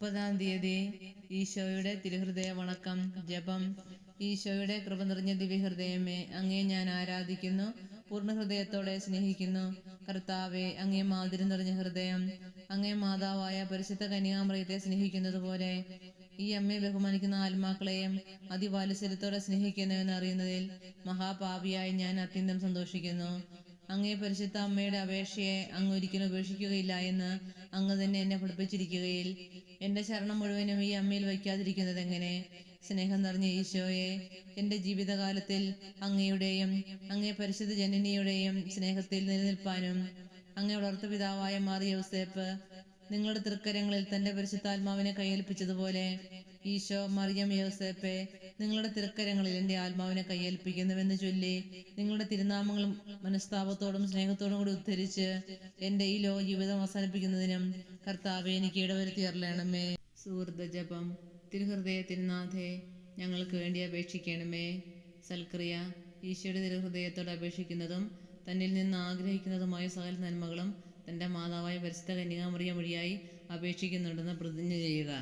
മുപ്പതാം തീയതി ഈശോയുടെ തിരുഹൃദയ വണക്കം ജപം. ഈശോയുടെ കൃപ നിറഞ്ഞ ദിവ്യഹൃദയമേ അങ്ങേ ഞാൻ ആരാധിക്കുന്നു പൂർണ ഹൃദയത്തോടെ സ്നേഹിക്കുന്നു. കർത്താവെ അങ്ങേ മാതിരി നിറഞ്ഞ ഹൃദയം അങ്ങേ മാതാവായ പരിശുദ്ധ കന്യാമറിയത്തെ സ്നേഹിക്കുന്നത് പോലെ ഈ അമ്മയെ ബഹുമാനിക്കുന്ന ആത്മാക്കളെയും അതിവാത്സല്യത്തോടെ സ്നേഹിക്കുന്നുവെന്ന് അറിയുന്നതിൽ മഹാപാപിയായി ഞാൻ അത്യന്തം സന്തോഷിക്കുന്നു. അങ്ങേ പരിശുദ്ധ അമ്മയുടെ അപേക്ഷയെ അങ്ങ് ഒരിക്കലും ഉപേക്ഷിക്കുകയില്ല എന്ന് അങ്ങ് തന്നെ എന്നെ പഠിപ്പിച്ചിരിക്കുകയിൽ. എന്റെ ശരണം മുഴുവനും ഈ അമ്മയിൽ വയ്ക്കാതിരിക്കുന്നത് എങ്ങനെ? സ്നേഹം നിറഞ്ഞ ഈശോയെ എന്റെ ജീവിതകാലത്തിൽ അങ്ങയുടെയും അങ്ങേ പരിശുദ്ധ ജനനിയുടെയും സ്നേഹത്തിൽ നിലനിൽപ്പാനും അങ്ങേ വളർത്തുപിതാവായ മാറിയ യോസേപ്പ് നിങ്ങളുടെ തൃക്കരങ്ങളിൽ തന്റെ പരിശുദ്ധാത്മാവിനെ കയ്യേൽപ്പിച്ചതുപോലെ ഈശോ മറിയം യോസേപ്പെ നിങ്ങളുടെ തിരക്കരങ്ങളിൽ എന്റെ ആത്മാവിനെ കയ്യേൽപ്പിക്കുന്നുവെന്ന് ചൊല്ലി നിങ്ങളുടെ തിരുനാമങ്ങളും മനസ്താപത്തോടും സ്നേഹത്തോടും കൂടി ഉദ്ധരിച്ച് എന്റെ ഈ ലോ ജീവിതം അവസാനിപ്പിക്കുന്നതിനും കർത്താവെ എനിക്ക് ഇടവരുത്തി അറിയണമേ സുഹൃത ജപം. തിരുഹൃദയ തിരുനാഥേ ഞങ്ങൾക്ക് വേണ്ടി അപേക്ഷിക്കണമേ. സൽക്രിയ ഈശോയുടെ തിരുഹൃദയത്തോട് അപേക്ഷിക്കുന്നതും തന്നിൽ നിന്ന് ആഗ്രഹിക്കുന്നതുമായ സകല നന്മകളും തന്റെ മാതാവായ പരിശുദ്ധ കന്യകാമറിയ വഴിയായി അപേക്ഷിക്കുന്നുണ്ടെന്ന് പ്രതിജ്ഞ ചെയ്യുക.